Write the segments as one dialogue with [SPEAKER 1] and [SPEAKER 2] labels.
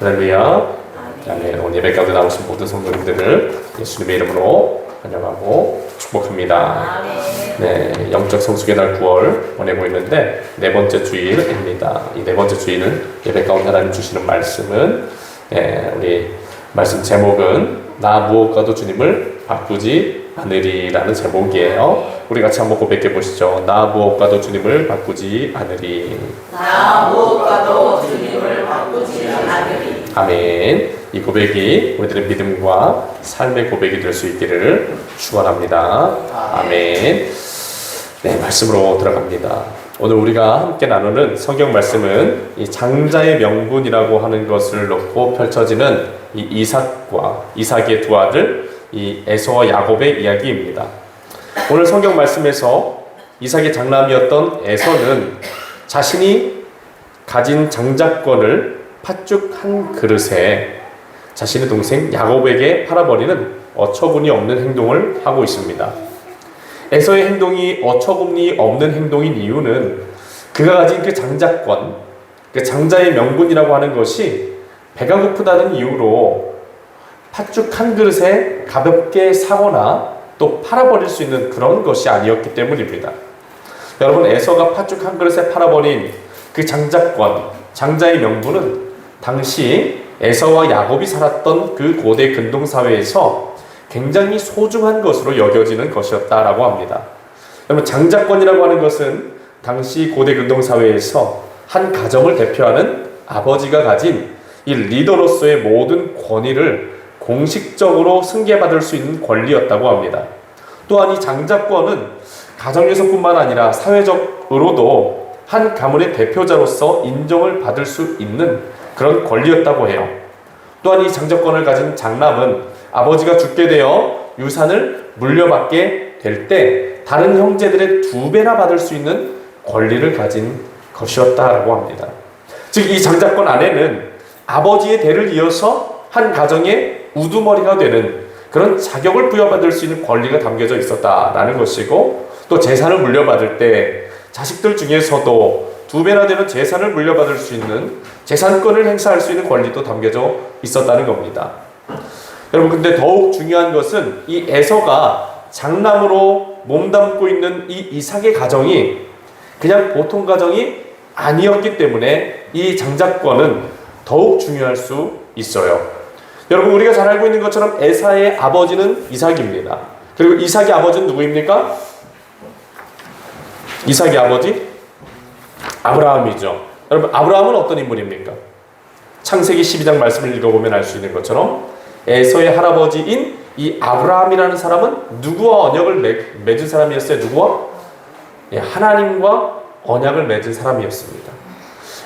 [SPEAKER 1] 할렐루야. 아멘. 오늘 예배 가운데 나오신 모든 성도님들을 예수님의 이름으로 환영하고 축복합니다. 네, 영적 성숙의 날 9월 보내고 있는데 네 번째 주일입니다. 이 네 번째 주일은 예배 가운데 하나님 주시는 말씀은 예, 우리 말씀 제목은 나 무엇과도 주님을 바꾸지 않으리라는 제목이에요. 우리 같이 한번 고백해 보시죠. 나 무엇과도 주님을 바꾸지 않으리.
[SPEAKER 2] 나 무엇과도 않으리.
[SPEAKER 1] 아멘. 이 고백이 우리들의 믿음과 삶의 고백이 될 수 있기를 축원합니다. 아멘. 네, 말씀으로 들어갑니다. 오늘 우리가 함께 나누는 성경 말씀은 이 장자의 명분이라고 하는 것을 놓고 펼쳐지는 이 이삭과 이삭의 두 아들 이 에서와 야곱의 이야기입니다. 오늘 성경 말씀에서 이삭의 장남이었던 에서는 자신이 가진 장자권을 팥죽 한 그릇에 자신의 동생 야곱에게 팔아버리는 어처구니 없는 행동을 하고 있습니다. 에서의 행동이 어처구니 없는 행동인 이유는 그가 가진 그 장자권, 그 장자의 명분이라고 하는 것이 배가 고프다는 이유로 팥죽 한 그릇에 가볍게 사거나 또 팔아버릴 수 있는 그런 것이 아니었기 때문입니다. 여러분 에서가 팥죽 한 그릇에 팔아버린 그 장자권, 장자의 명분은 당시 에서와 야곱이 살았던 그 고대 근동 사회에서 굉장히 소중한 것으로 여겨지는 것이었다라고 합니다. 여러분 장자권이라고 하는 것은 당시 고대 근동 사회에서 한 가정을 대표하는 아버지가 가진 이 리더로서의 모든 권위를 공식적으로 승계받을 수 있는 권리였다고 합니다. 또한 이 장자권은 가정에서뿐만 아니라 사회적으로도 한 가문의 대표자로서 인정을 받을 수 있는 그런 권리였다고 해요. 또한 이 장자권을 가진 장남은 아버지가 죽게 되어 유산을 물려받게 될 때 다른 형제들의 두 배나 받을 수 있는 권리를 가진 것이었다라고 합니다. 즉 이 장자권 안에는 아버지의 대를 이어서 한 가정의 우두머리가 되는 그런 자격을 부여받을 수 있는 권리가 담겨져 있었다라는 것이고 또 재산을 물려받을 때 자식들 중에서도 두 배나 되는 재산을 물려받을 수 있는 재산권을 행사할 수 있는 권리도 담겨져 있었다는 겁니다. 여러분 근데 더욱 중요한 것은 이 에서가 장남으로 몸담고 있는 이 이삭의 가정이 그냥 보통 가정이 아니었기 때문에 이 장자권은 더욱 중요할 수 있어요. 여러분 우리가 잘 알고 있는 것처럼 에사의 아버지는 이삭입니다. 그리고 이삭의 아버지는 누구입니까? 이삭의 아버지 아브라함이죠. 여러분 아브라함은 어떤 인물입니까? 창세기 12장 말씀을 읽어보면 알 수 있는 것처럼 에서의 할아버지인 이 아브라함이라는 사람은 누구와 언약을 맺, 맺은 사람이었어요? 누구와? 예, 하나님과 언약을 맺은 사람이었습니다.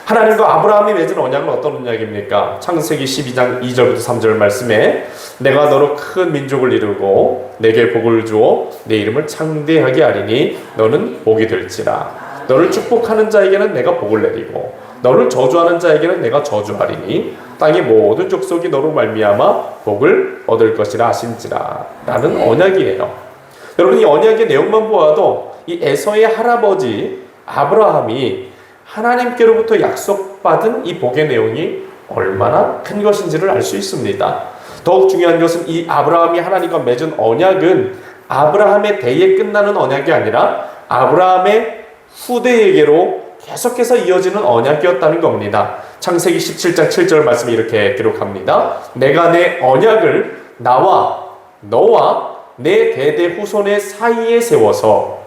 [SPEAKER 1] 하나님과 아브라함이 맺은 언약은 어떤 언약입니까? 창세기 12장 2절부터 3절 말씀에 내가 너로 큰 민족을 이루고 내게 복을 주어 내 이름을 창대하게 하리니 너는 복이 될지라 너를 축복하는 자에게는 내가 복을 내리고 너를 저주하는 자에게는 내가 저주하리니 땅의 모든 족속이 너로 말미암아 복을 얻을 것이라 하신지라 라는 언약이에요. 여러분 이 언약의 내용만 보아도 이 에서의 할아버지 아브라함이 하나님께로부터 약속받은 이 복의 내용이 얼마나 큰 것인지를 알 수 있습니다. 더욱 중요한 것은 이 아브라함이 하나님과 맺은 언약은 아브라함의 대에 끝나는 언약이 아니라 아브라함의 후대에게로 계속해서 이어지는 언약이었다는 겁니다. 창세기 17장 7절 말씀이 이렇게 기록합니다. 내가 내 언약을 나와 너와 내 대대 후손의 사이에 세워서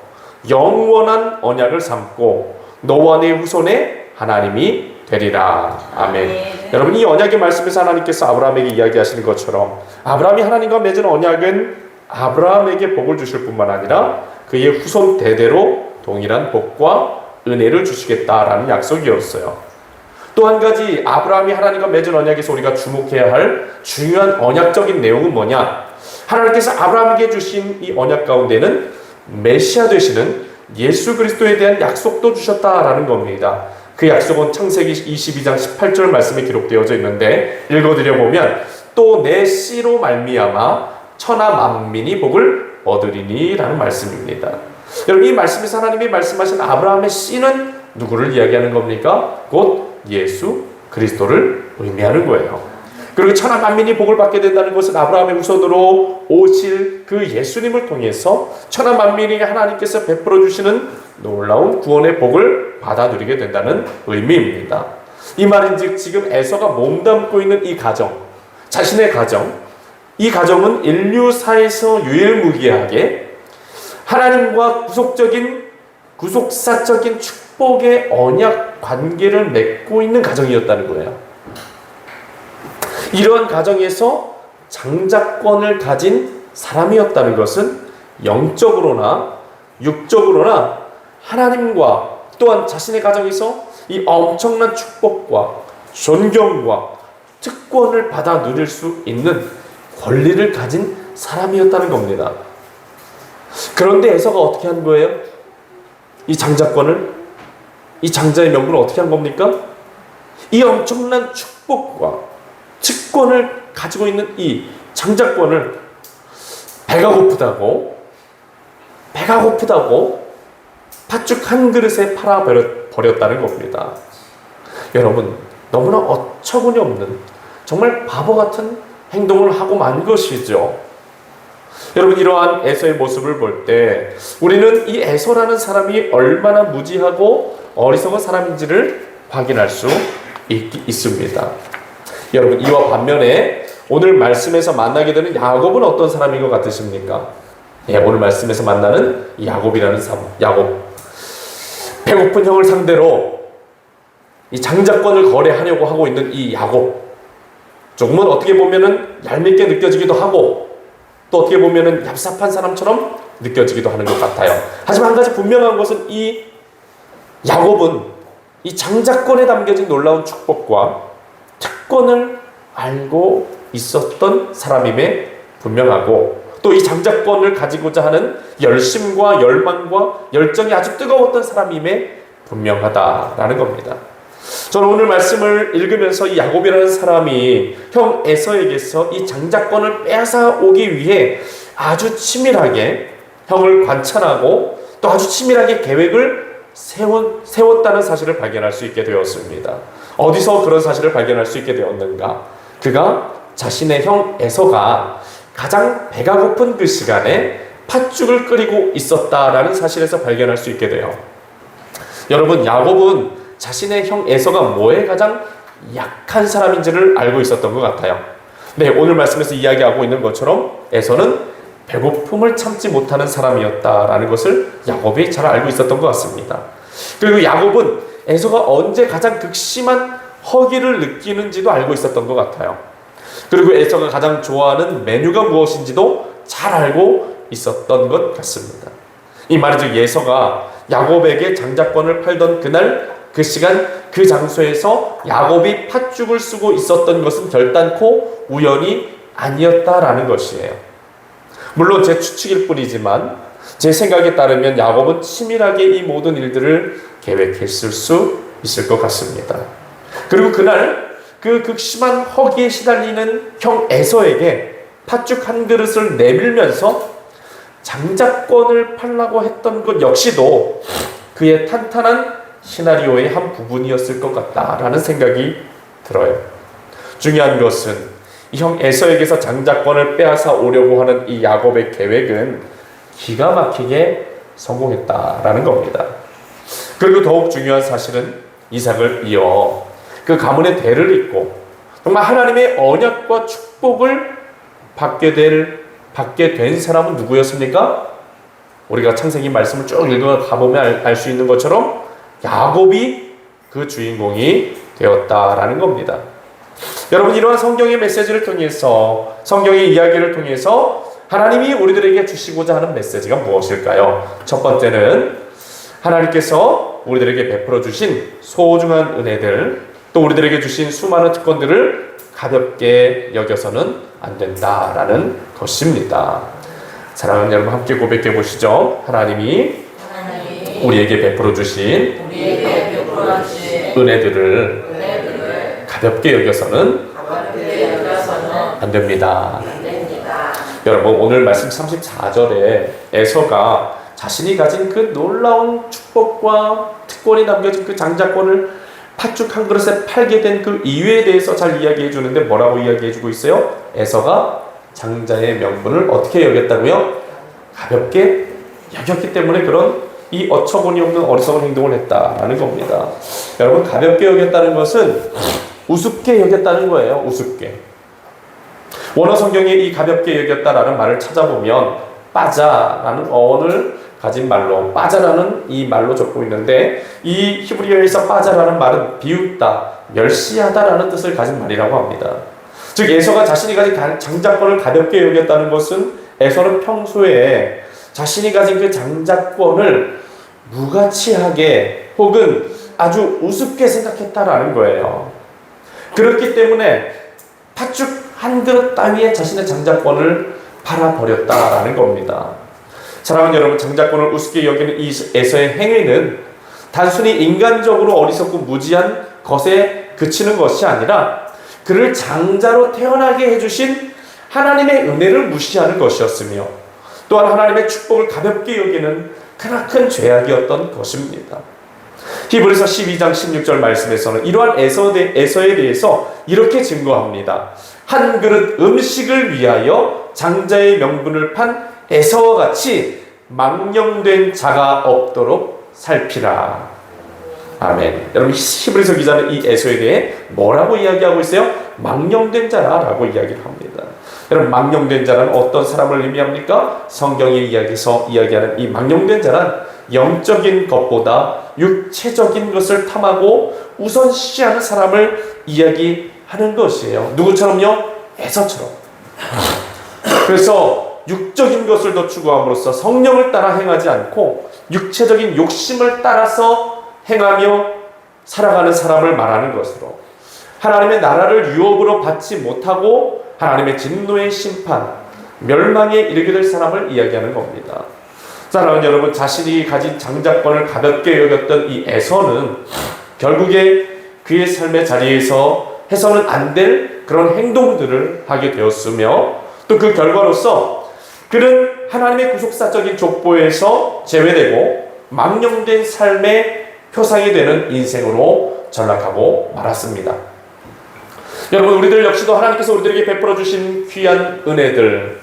[SPEAKER 1] 영원한 언약을 삼고 너와 내 후손의 하나님이 되리라. 아멘.
[SPEAKER 2] 아멘.
[SPEAKER 1] 여러분 이 언약의 말씀에서 하나님께서 아브라함에게 이야기하시는 것처럼 아브라함이 하나님과 맺은 언약은 아브라함에게 복을 주실 뿐만 아니라 그의 후손 대대로 동일한 복과 은혜를 주시겠다라는 약속이었어요. 또 한 가지 아브라함이 하나님과 맺은 언약에서 우리가 주목해야 할 중요한 언약적인 내용은 뭐냐? 하나님께서 아브라함에게 주신 이 언약 가운데는 메시아 되시는 예수 그리스도에 대한 약속도 주셨다라는 겁니다. 그 약속은 창세기 22장 18절 말씀에 기록되어져 있는데 읽어드려 보면 또 내 씨로 말미암아 천하 만민이 복을 얻으리니라는 말씀입니다. 여러분 이 말씀에서 하나님이 말씀하신 아브라함의 씨는 누구를 이야기하는 겁니까? 곧 예수 그리스도를 의미하는 거예요. 그리고 천하 만민이 복을 받게 된다는 것은 아브라함의 후손으로 오실 그 예수님을 통해서 천하 만민이 하나님께서 베풀어 주시는 놀라운 구원의 복을 받아 누리게 된다는 의미입니다. 이 말인즉 지금 에서가 몸담고 있는 이 가정, 자신의 가정, 이 가정은 인류 사에서 유일무이하게 하나님과 구속적인 구속사적인 축복의 언약 관계를 맺고 있는 가정이었다는 거예요. 이러한 가정에서 장자권을 가진 사람이었다는 것은 영적으로나 육적으로나 하나님과 또한 자신의 가정에서 이 엄청난 축복과 존경과 특권을 받아 누릴 수 있는 권리를 가진 사람이었다는 겁니다. 그런데 에서가 어떻게 한 거예요? 이 장자권을 이 장자의 명분을 어떻게 한 겁니까? 이 엄청난 축복과 특권을 가지고 있는 이 장자권을 배가 고프다고 배가 고프다고 팥죽 한 그릇에 팔아 버렸다는 겁니다. 여러분 너무나 어처구니 없는 정말 바보 같은 행동을 하고 만 것이죠. 여러분 이러한 에서의 모습을 볼 때 우리는 이 에서라는 사람이 얼마나 무지하고 어리석은 사람인지를 확인할 수 있, 있습니다. 여러분 이와 반면에 오늘 말씀에서 만나게 되는 야곱은 어떤 사람인 것 같으십니까? 예, 오늘 말씀에서 만나는 야곱이라는 사람, 야곱. 배고픈 형을 상대로 이 장자권을 거래하려고 하고 있는 이 야곱. 조금은 어떻게 보면은 얄밉게 느껴지기도 하고 또 어떻게 보면은 얍삽한 사람처럼 느껴지기도 하는 것 같아요. 하지만 한 가지 분명한 것은 이 야곱은 이 장자권에 담겨진 놀라운 축복과 특권을 알고 있었던 사람임에 분명하고 또 이 장자권을 가지고자 하는 열심과 열망과 열정이 아주 뜨거웠던 사람임에 분명하다라는 겁니다. 저는 오늘 말씀을 읽으면서 이 야곱이라는 사람이 형 에서에게서 이 장자권을 빼앗아 오기 위해 아주 치밀하게 형을 관찰하고 또 아주 치밀하게 계획을 세웠, 세웠다는 사실을 발견할 수 있게 되었습니다. 어디서 그런 사실을 발견할 수 있게 되었는가? 그가 자신의 형 에서가 가장 배가 고픈 그 시간에 팥죽을 끓이고 있었다라는 사실에서 발견할 수 있게 돼요. 여러분, 야곱은 자신의 형 에서가 뭐에 가장 약한 사람인지를 알고 있었던 것 같아요. 네, 오늘 말씀에서 이야기하고 있는 것처럼 에서는 배고픔을 참지 못하는 사람이었다라는 것을 야곱이 잘 알고 있었던 것 같습니다. 그리고 야곱은 에서가 언제 가장 극심한 허기를 느끼는지도 알고 있었던 것 같아요. 그리고 에서가 가장 좋아하는 메뉴가 무엇인지도 잘 알고 있었던 것 같습니다. 이 말이죠. 예서가 야곱에게 장자권을 팔던 그날 그 시간 그 장소에서 야곱이 팥죽을 쓰고 있었던 것은 결단코 우연이 아니었다라는 것이에요. 물론 제 추측일 뿐이지만 제 생각에 따르면 야곱은 치밀하게 이 모든 일들을 계획했을 수 있을 것 같습니다. 그리고 그날 그 극심한 허기에 시달리는 형 에서에게 팥죽 한 그릇을 내밀면서 장자권을 팔라고 했던 것 역시도 그의 탄탄한 시나리오의 한 부분이었을 것 같다라는 생각이 들어요. 중요한 것은 이형 에서에게서 장자권을 빼앗아 오려고 하는 이 야곱의 계획은 기가 막히게 성공했다라는 겁니다. 그리고 더욱 중요한 사실은 이삭을 이어 그 가문의 대를 잇고 정말 하나님의 언약과 축복을 받게 될 받게 된 사람은 누구였습니까? 우리가 창세기 말씀을 쭉 읽어 가보면 알 수 있는 것처럼 야곱이 그 주인공이 되었다라는 겁니다. 여러분 이러한 성경의 메시지를 통해서 성경의 이야기를 통해서 하나님이 우리들에게 주시고자 하는 메시지가 무엇일까요? 첫 번째는 하나님께서 우리들에게 베풀어 주신 소중한 은혜들 또 우리들에게 주신 수많은 특권들을 가볍게 여겨서는 안 된다라는 것입니다. 사랑하는 여러분 함께 고백해 보시죠. 하나님이
[SPEAKER 2] 하나님
[SPEAKER 1] 우리에게 베풀어 주신
[SPEAKER 2] 우리에게 베풀어 주신
[SPEAKER 1] 은혜들을
[SPEAKER 2] 은혜들을
[SPEAKER 1] 가볍게 여겨서는
[SPEAKER 2] 가볍게 여겨서는
[SPEAKER 1] 안 됩니다.
[SPEAKER 2] 안 됩니다.
[SPEAKER 1] 여러분 오늘 말씀 34절에 에서가 자신이 가진 그 놀라운 축복과 특권이 담겨진 그 장자권을 팥죽 한 그릇에 팔게 된 그 이유에 대해서 잘 이야기해 주는데 뭐라고 이야기해 주고 있어요? 에서가 장자의 명분을 어떻게 여겼다고요? 가볍게 여겼기 때문에 그런 이 어처구니 없는 어리석은 행동을 했다라는 겁니다. 여러분 가볍게 여겼다는 것은 우습게 여겼다는 거예요. 우습게. 원어 성경에 이 가볍게 여겼다라는 말을 찾아보면 빠자라는 어원을 가진 말로 빠자라는 이 말로 적고 있는데 이 히브리어에서 빠자라는 말은 비웃다, 멸시하다라는 뜻을 가진 말이라고 합니다. 즉 에서가 자신이 가진 가- 장자권을 가볍게 여겼다는 것은 에서는 평소에 자신이 가진 그 장자권을 무가치하게 혹은 아주 우습게 생각했다라는 거예요. 그렇기 때문에 팥죽 한 그릇 따위에 자신의 장자권을 팔아버렸다라는 겁니다. 사랑하는 여러분, 장자권을 우습게 여기는 이 에서의 행위는 단순히 인간적으로 어리석고 무지한 것에 그치는 것이 아니라 그를 장자로 태어나게 해주신 하나님의 은혜를 무시하는 것이었으며 또한 하나님의 축복을 가볍게 여기는 크나큰 죄악이었던 것입니다. 히브리서 12장 16절 말씀에서는 이러한 에서에 대해서 이렇게 증거합니다. 한 그릇 음식을 위하여 장자의 명분을 판 에서와 같이 망령된 자가 없도록 살피라. 아멘. 여러분 히브리서 기자는 이 에서에 대해 뭐라고 이야기하고 있어요? 망령된 자라고 이야기를 합니다. 여러분 망령된 자는 어떤 사람을 의미합니까? 성경의 이야기에서 이야기하는 이 망령된 자는 영적인 것보다 육체적인 것을 탐하고 우선시하는 사람을 이야기하는 것이에요. 누구처럼요? 에서처럼. 그래서 육적인 것을 더 추구함으로써 성령을 따라 행하지 않고 육체적인 욕심을 따라서 행하며 살아가는 사람을 말하는 것으로 하나님의 나라를 유업으로 받지 못하고 하나님의 진노의 심판, 멸망에 이르게 될 사람을 이야기하는 겁니다. 사랑하는 여러분, 자신이 가진 장자권을 가볍게 여겼던 이 에서는 결국에 그의 삶의 자리에서 해서는 안 될 그런 행동들을 하게 되었으며 또 그 결과로서 그는 하나님의 구속사적인 족보에서 제외되고 망령된 삶의 표상이 되는 인생으로 전락하고 말았습니다. 여러분 우리들 역시도 하나님께서 우리들에게 베풀어 주신 귀한 은혜들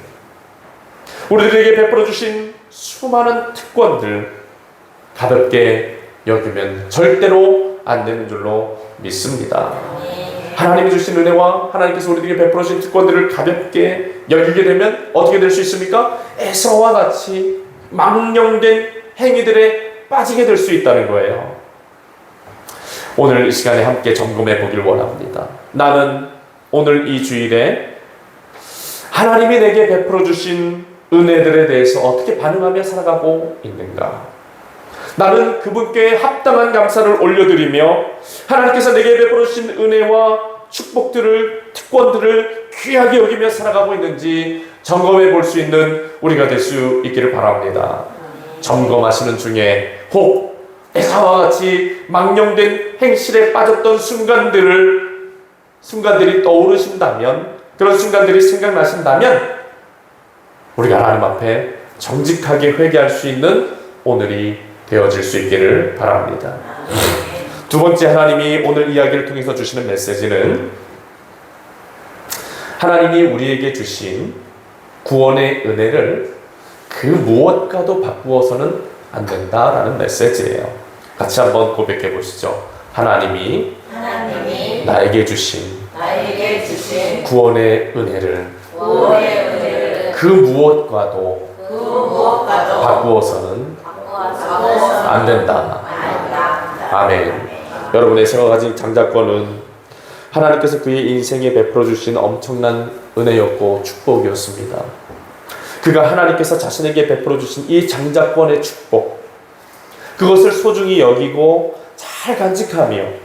[SPEAKER 1] 우리들에게 베풀어 주신 수많은 특권들 가볍게 여기면 절대로 안 되는 줄로 믿습니다. 하나님이 주신 은혜와 하나님께서 우리들에게 베풀어 주신 특권들을 가볍게 여기게 되면 어떻게 될 수 있습니까? 에서와 같이 망령된 행위들에 빠지게 될 수 있다는 거예요. 오늘 이 시간에 함께 점검해 보길 원합니다. 나는 오늘 이 주일에 하나님이 내게 베풀어 주신 은혜들에 대해서 어떻게 반응하며 살아가고 있는가? 나는 그분께 합당한 감사를 올려드리며 하나님께서 내게 베풀어 주신 은혜와 축복들을 특권들을 귀하게 여기며 살아가고 있는지 점검해 볼 수 있는 우리가 될 수 있기를 바랍니다. 점검하시는 중에 혹 에사와 같이 망령된 행실에 빠졌던 순간들을 순간들이 떠오르신다면 그런 순간들이 생각나신다면 우리가 하나님 앞에 정직하게 회개할 수 있는 오늘이 되어질 수 있기를 바랍니다. 두 번째 하나님이 오늘 이야기를 통해서 주시는 메시지는 하나님이 우리에게 주신 구원의 은혜를 그 무엇과도 바꾸어서는 안 된다라는 메시지예요. 같이 한번 고백해 보시죠. 하나님이
[SPEAKER 2] 하나님이
[SPEAKER 1] 나에게 주신
[SPEAKER 2] 나에게 주신
[SPEAKER 1] 구원의 은혜를
[SPEAKER 2] 구원의 은혜를
[SPEAKER 1] 그 무엇과도
[SPEAKER 2] 그 무엇과도
[SPEAKER 1] 바꾸어서는
[SPEAKER 2] 바꾸어서
[SPEAKER 1] 안 된다.
[SPEAKER 2] 안다.
[SPEAKER 1] 아멘. 여러분의 새가 가진 장자권은 하나님께서 그의 인생에 베풀어 주신 엄청난 은혜였고 축복이었습니다. 그가 하나님께서 자신에게 베풀어 주신 이 장자권의 축복, 그것을 소중히 여기고 잘 간직하며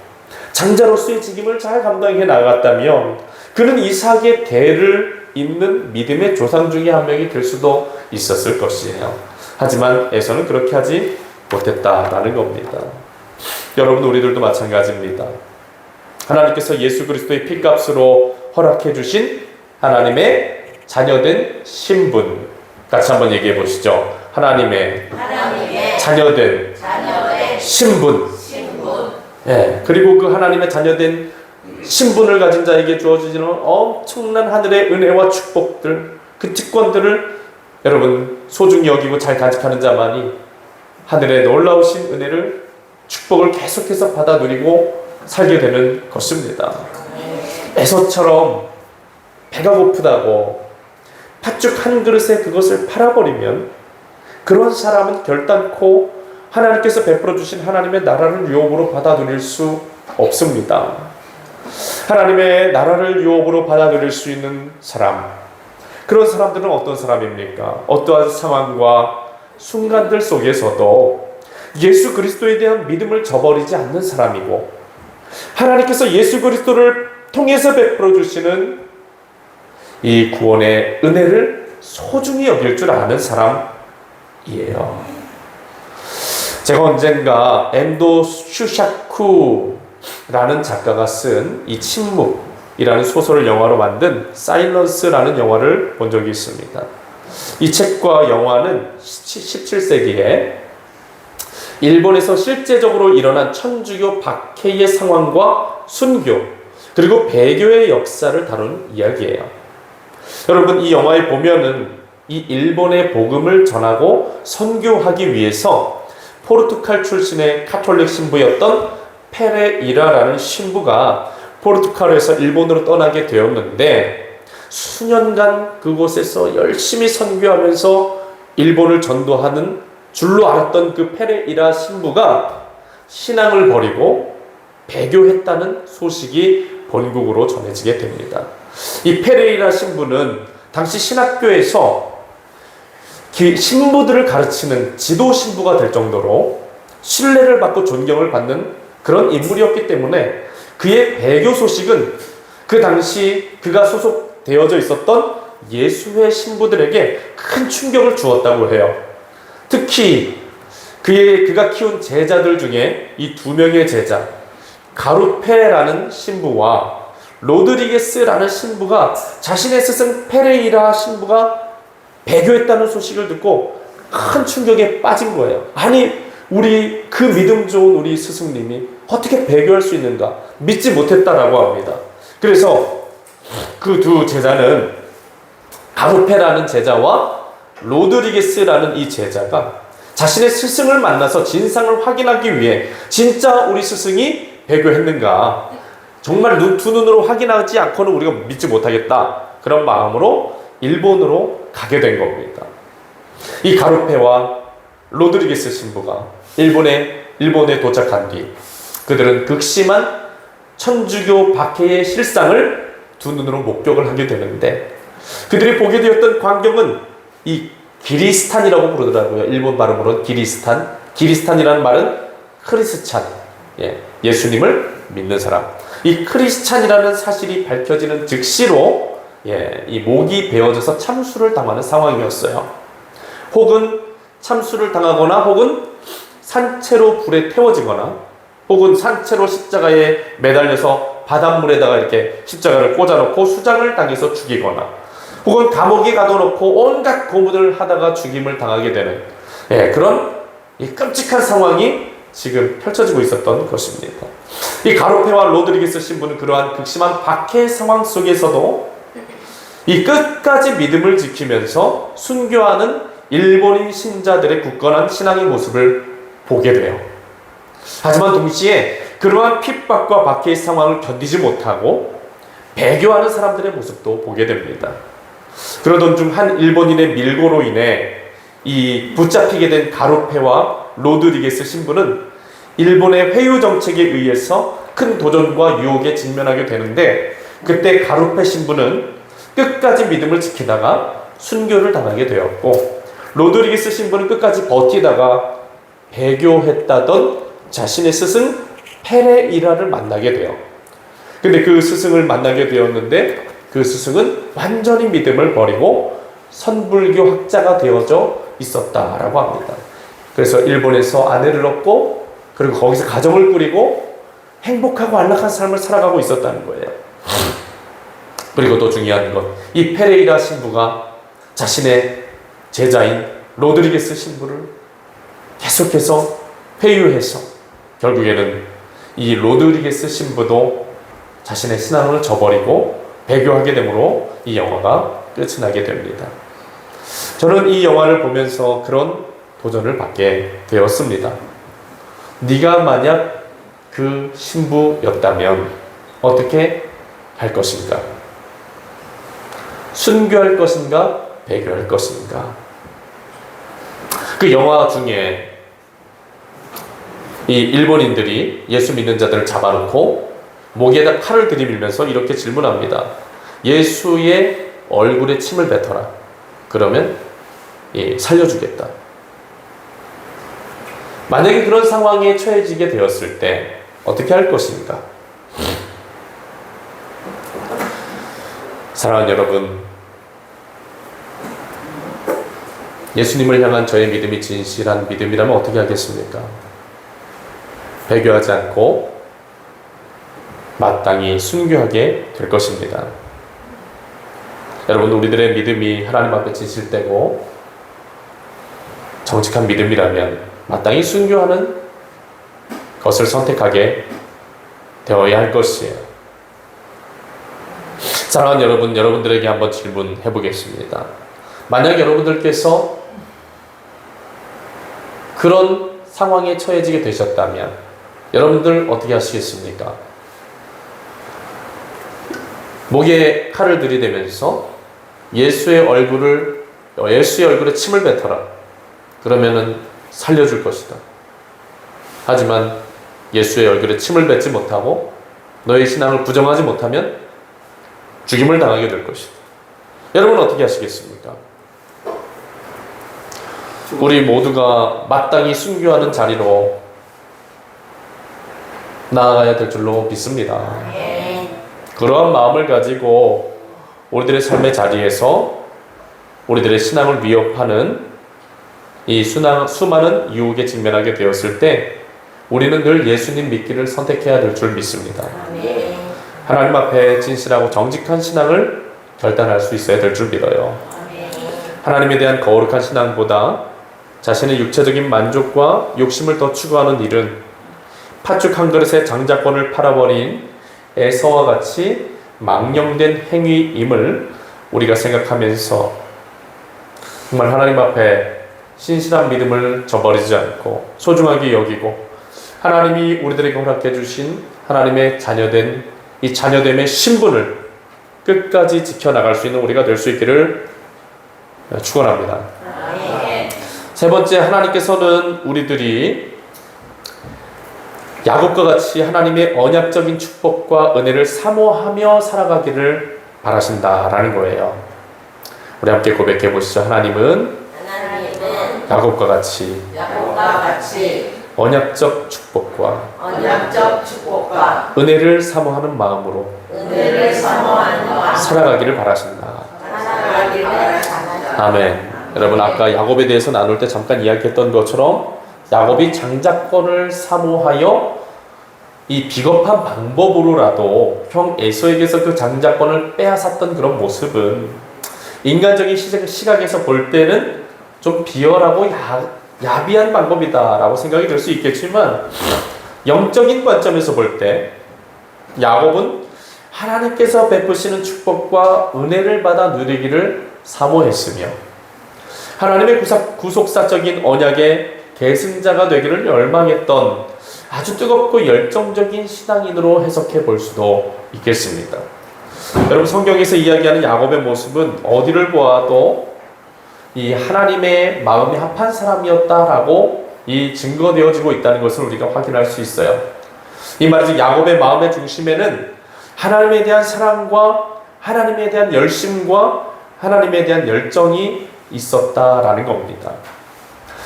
[SPEAKER 1] 장자로서의 직임을 잘 감당해 나갔다면 그는 이삭의 대를 잇는 믿음의 조상 중에 한 명이 될 수도 있었을 것이에요. 하지만 에서는 그렇게 하지 못했다라는 겁니다. 여러분 우리들도 마찬가지입니다. 하나님께서 예수 그리스도의 피값으로 허락해 주신 하나님의 자녀된 신분 같이 한번 얘기해 보시죠. 하나님의
[SPEAKER 2] 하나님의
[SPEAKER 1] 자녀된
[SPEAKER 2] 자녀의
[SPEAKER 1] 신분. 예, 그리고 그 하나님의 자녀된 신분을 가진 자에게 주어지는 엄청난 하늘의 은혜와 축복들, 그 특권들을 여러분 소중히 여기고 잘 간직하는 자만이 하늘의 놀라우신 은혜를 축복을 계속해서 받아 누리고 살게 되는 것입니다. 에서처럼 배가 고프다고 팥죽 한 그릇에 그것을 팔아버리면 그런 사람은 결단코 하나님께서 베풀어 주신 하나님의 나라를 유업으로 받아 누릴 수 없습니다. 하나님의 나라를 유업으로 받아 누릴 수 있는 사람. 그런 사람들은 어떤 사람입니까? 어떠한 상황과 순간들 속에서도 예수 그리스도에 대한 믿음을 저버리지 않는 사람이고 하나님께서 예수 그리스도를 통해서 베풀어 주시는 이 구원의 은혜를 소중히 여길 줄 아는 사람이에요. 제가 언젠가 엔도 슈샤쿠라는 작가가 쓴 이 침묵이라는 소설을 영화로 만든 사일런스라는 영화를 본 적이 있습니다. 이 책과 영화는 17세기에 일본에서 실제적으로 일어난 천주교 박해의 상황과 순교 그리고 배교의 역사를 다룬 이야기예요. 여러분 이 영화에 보면은 이 일본의 복음을 전하고 선교하기 위해서 포르투갈 출신의 카톨릭 신부였던 페레이라라는 신부가 포르투갈에서 일본으로 떠나게 되었는데 수년간 그곳에서 열심히 선교하면서 일본을 전도하는 줄로 알았던 그 페레이라 신부가 신앙을 버리고 배교했다는 소식이 본국으로 전해지게 됩니다. 이 페레이라 신부는 당시 신학교에서 기- 신부들을 가르치는 지도 신부가 될 정도로 신뢰를 받고 존경을 받는 그런 인물이었기 때문에 그의 배교 소식은 그 당시 그가 소속되어져 있었던 예수회 신부들에게 큰 충격을 주었다고 해요. 특히 그의 그가 키운 제자들 중에 이 두 명의 제자 가루페라는 신부와 로드리게스라는 신부가 자신의 스승 페레이라 신부가 배교했다는 소식을 듣고 큰 충격에 빠진 거예요. 아니 우리 그 믿음 좋은 우리 스승님이 어떻게 배교할 수 있는가 믿지 못했다라고 합니다. 그래서 그 두 제자는 가루페라는 제자와 로드리게스라는 이 제자가 자신의 스승을 만나서 진상을 확인하기 위해 진짜 우리 스승이 배교했는가 정말 눈, 두 눈으로 확인하지 않고는 우리가 믿지 못하겠다 그런 마음으로 일본으로 가게 된 겁니다. 이 가루페와 로드리게스 신부가 일본에 일본에 도착한 뒤 그들은 극심한 천주교 박해의 실상을 두 눈으로 목격을 하게 되는데 그들이 보게 되었던 광경은 이 기리스탄이라고 부르더라고요. 일본 발음으로 기리스탄. 기리스탄이라는 말은 크리스찬. 예, 예수님을 믿는 사람. 이 크리스찬이라는 사실이 밝혀지는 즉시로 예, 이 목이 베어져서 참수를 당하는 상황이었어요. 혹은 참수를 당하거나 혹은 산채로 불에 태워지거나 혹은 산채로 십자가에 매달려서 바닷물에다가 이렇게 십자가를 꽂아놓고 수장을 당해서 죽이거나 혹은 감옥에 가둬놓고 온갖 고문을 하다가 죽임을 당하게 되는 예, 그런 이 끔찍한 상황이 지금 펼쳐지고 있었던 것입니다. 이 가로페와 로드리게스 신부는 그러한 극심한 박해 상황 속에서도 이 끝까지 믿음을 지키면서 순교하는 일본인 신자들의 굳건한 신앙의 모습을 보게 돼요. 하지만 동시에 그러한 핍박과 박해의 상황을 견디지 못하고 배교하는 사람들의 모습도 보게 됩니다. 그러던 중 한 일본인의 밀고로 인해 이 붙잡히게 된 가로페와 로드리게스 신부는 일본의 회유 정책에 의해서 큰 도전과 유혹에 직면하게 되는데 그때 가로페 신부는 끝까지 믿음을 지키다가 순교를 당하게 되었고 로드리게스 신부는 끝까지 버티다가 배교했다던 자신의 스승 페레이라를 만나게 돼요. 근데 그 스승을 만나게 되었는데 그 스승은 완전히 믿음을 버리고 선불교 학자가 되어져 있었다라고 합니다. 그래서 일본에서 아내를 얻고 그리고 거기서 가정을 꾸리고 행복하고 안락한 삶을 살아가고 있었다는 거예요. 그리고 또 중요한 것, 이 페레이라 신부가 자신의 제자인 로드리게스 신부를 계속해서 회유해서 결국에는 이 로드리게스 신부도 자신의 신앙을 저버리고 배교하게 되므로 이 영화가 끝이 나게 됩니다. 저는 이 영화를 보면서 그런 도전을 받게 되었습니다. 네가 만약 그 신부였다면 어떻게 할 것인가? 순교할 것인가? 배교할 것인가? 그 영화 중에 이 일본인들이 예수 믿는 자들을 잡아놓고 목에다 칼을 들이밀면서 이렇게 질문합니다. 예수의 얼굴에 침을 뱉어라. 그러면 예, 살려주겠다. 만약에 그런 상황에 처해지게 되었을 때 어떻게 할 것인가? 사랑하는 여러분, 예수님을 향한 저의 믿음이 진실한 믿음이라면 어떻게 하겠습니까? 배교하지 않고 마땅히 순교하게 될 것입니다. 여러분, 우리들의 믿음이 하나님 앞에 진실되고 정직한 믿음이라면 마땅히 순교하는 것을 선택하게 되어야 할 것이에요. 사랑하는 여러분, 여러분들에게 한번 질문해 보겠습니다. 만약 여러분들께서 그런 상황에 처해지게 되셨다면 여러분들 어떻게 하시겠습니까? 목에 칼을 들이대면서 예수의 얼굴을 예수의 얼굴에 침을 뱉어라. 그러면은 살려줄 것이다. 하지만 예수의 얼굴에 침을 뱉지 못하고 너의 신앙을 부정하지 못하면 죽임을 당하게 될 것이다. 여러분 어떻게 하시겠습니까? 우리 모두가 마땅히 순교하는 자리로 나아가야 될 줄로 믿습니다. 그러한 마음을 가지고 우리들의 삶의 자리에서 우리들의 신앙을 위협하는 이 수나, 수많은 유혹에 직면하게 되었을 때 우리는 늘 예수님 믿기를 선택해야 될 줄 믿습니다. 하나님 앞에 진실하고 정직한 신앙을 결단할 수 있어야 될 줄 믿어요. 하나님에 대한 거룩한 신앙보다 자신의 육체적인 만족과 욕심을 더 추구하는 일은 팥죽 한 그릇에 장자권을 팔아버린 에서와 같이 망령된 행위임을 우리가 생각하면서 정말 하나님 앞에 신실한 믿음을 저버리지 않고 소중하게 여기고 하나님이 우리들에게 허락해 주신 하나님의 자녀된 이 자녀됨의 신분을 끝까지 지켜나갈 수 있는 우리가 될 수 있기를 축원합니다. 세 번째 하나님께서는 우리들이 야곱과 같이 하나님의 언약적인 축복과 은혜를 사모하며 살아가기를 바라신다라는 거예요. 우리 함께 고백해 보시죠. 하나님은
[SPEAKER 2] 하나님은
[SPEAKER 1] 야곱과 같이
[SPEAKER 2] 야곱과 같이
[SPEAKER 1] 언약적 축복과
[SPEAKER 2] 언약적 축복과
[SPEAKER 1] 은혜를 사모하는 마음으로
[SPEAKER 2] 은혜를 사모하는 마음
[SPEAKER 1] 살아가기를 바라신다.
[SPEAKER 2] 살아가기를 바랍니다.
[SPEAKER 1] 아멘. 여러분 아까 야곱에 대해서 나눌 때 잠깐 이야기했던 것처럼 야곱이 장자권을 사모하여 이 비겁한 방법으로라도 형 에서에게서 그 장자권을 빼앗았던 그런 모습은 인간적인 시각- 시각에서 볼 때는 좀 비열하고 야, 야비한 방법이다라고 생각이 될수 있겠지만 영적인 관점에서 볼 때 야곱은 하나님께서 베푸시는 축복과 은혜를 받아 누리기를 사모했으며 하나님의 구속사적인 언약의 계승자가 되기를 열망했던 아주 뜨겁고 열정적인 신앙인으로 해석해 볼 수도 있겠습니다. 여러분 성경에서 이야기하는 야곱의 모습은 어디를 보아도 이 하나님의 마음이 합한 사람이었다라고 이 증거되어지고 있다는 것을 우리가 확인할 수 있어요. 이 말은 야곱의 마음의 중심에는 하나님에 대한 사랑과 하나님에 대한 열심과 하나님에 대한 열정이 있었다라는 겁니다.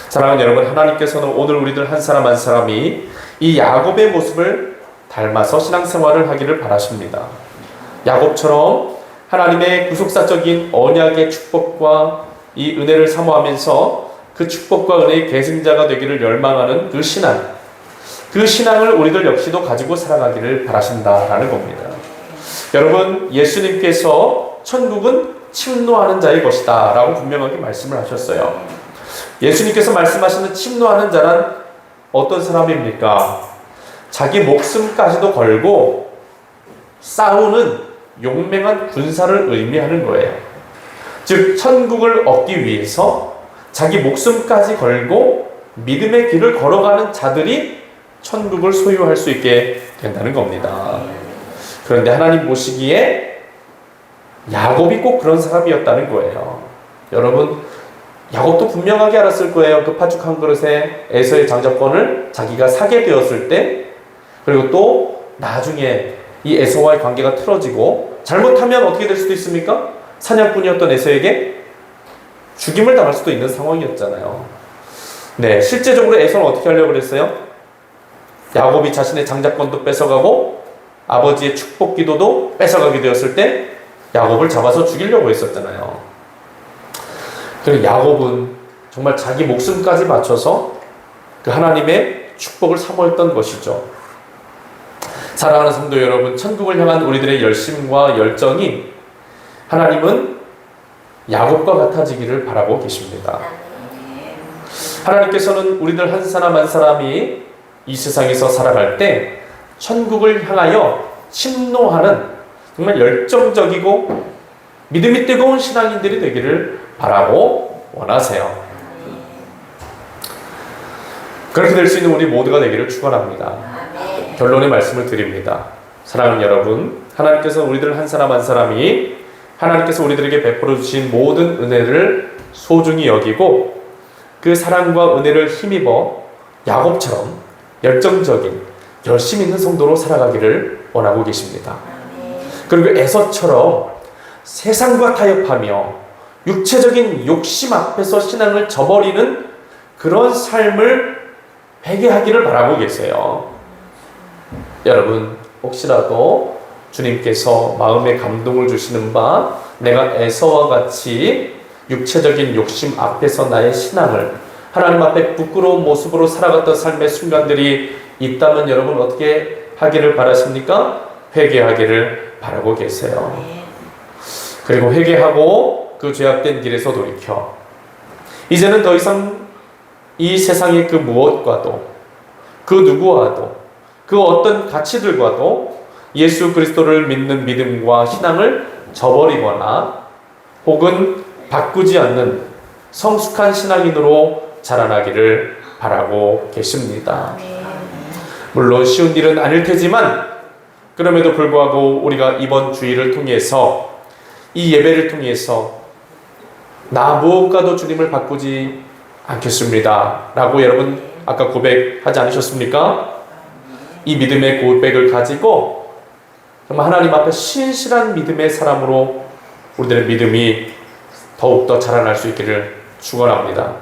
[SPEAKER 1] 사랑하는 여러분, 하나님께서는 오늘 우리들 한 사람 한 사람이 이 야곱의 모습을 닮아서 신앙생활을 하기를 바라십니다. 야곱처럼 하나님의 구속사적인 언약의 축복과 이 은혜를 사모하면서 그 축복과 은혜의 계승자가 되기를 열망하는 그 신앙, 그 신앙을 우리들 역시도 가지고 살아가기를 바라신다라는 겁니다. 여러분, 예수님께서 천국은 침노하는 자의 것이다 라고 분명하게 말씀을 하셨어요. 예수님께서 말씀하시는 침노하는 자란 어떤 사람입니까? 자기 목숨까지도 걸고 싸우는 용맹한 군사를 의미하는 거예요. 즉, 천국을 얻기 위해서 자기 목숨까지 걸고 믿음의 길을 걸어가는 자들이 천국을 소유할 수 있게 된다는 겁니다. 그런데 하나님 보시기에 야곱이 꼭 그런 사람이었다는 거예요. 여러분, 야곱도 분명하게 알았을 거예요. 그 파죽 한 그릇에 에서의 장자권을 자기가 사게 되었을 때, 그리고 또 나중에 이 에서와의 관계가 틀어지고 잘못하면 어떻게 될 수도 있습니까? 사냥꾼이었던 에서에게 죽임을 당할 수도 있는 상황이었잖아요. 네, 실제적으로 에서는 어떻게 하려고 그랬어요? 야곱이 자신의 장자권도 뺏어가고 아버지의 축복 기도도 뺏어가게 되었을 때 야곱을 잡아서 죽이려고 했었잖아요. 그리고 야곱은 정말 자기 목숨까지 바쳐서 그 하나님의 축복을 사모했던 것이죠. 사랑하는 성도 여러분, 천국을 향한 우리들의 열심과 열정이 하나님은 야곱과 같아지기를 바라고 계십니다. 하나님께서는 우리들 한 사람 한 사람이 이 세상에서 살아갈 때 천국을 향하여 침노하는 정말 열정적이고 믿음이 뜨거운 신앙인들이 되기를 바라고 원하세요. 그렇게 될 수 있는 우리 모두가 되기를 축원합니다. 결론의 말씀을 드립니다. 사랑하는 여러분, 하나님께서 우리들 한 사람 한 사람이 하나님께서 우리들에게 베풀어 주신 모든 은혜를 소중히 여기고 그 사랑과 은혜를 힘입어 야곱처럼 열정적인 열심 있는 성도로 살아가기를 원하고 계십니다. 그리고 에서처럼 세상과 타협하며 육체적인 욕심 앞에서 신앙을 저버리는 그런 삶을 회개하기를 바라고 계세요. 여러분, 혹시라도 주님께서 마음에 감동을 주시는 바 내가 에서와 같이 육체적인 욕심 앞에서 나의 신앙을 하나님 앞에 부끄러운 모습으로 살아갔던 삶의 순간들이 있다면 여러분 어떻게 하기를 바라십니까? 회개하기를 바라고 계세요. 그리고 회개하고 그 죄악된 길에서 돌이켜 이제는 더 이상 이 세상의 그 무엇과도 그 누구와도 그 어떤 가치들과도 예수 그리스도를 믿는 믿음과 신앙을 저버리거나 혹은 바꾸지 않는 성숙한 신앙인으로 자라나기를 바라고 계십니다. 물론 쉬운 일은 아닐 테지만 그럼에도 불구하고 우리가 이번 주일을 통해서 이 예배를 통해서 나 무엇과도 주님을 바꾸지 않겠습니다. 라고 여러분 아까 고백하지 않으셨습니까? 이 믿음의 고백을 가지고 정말 하나님 앞에 신실한 믿음의 사람으로 우리들의 믿음이 더욱더 자라날 수 있기를 축원합니다.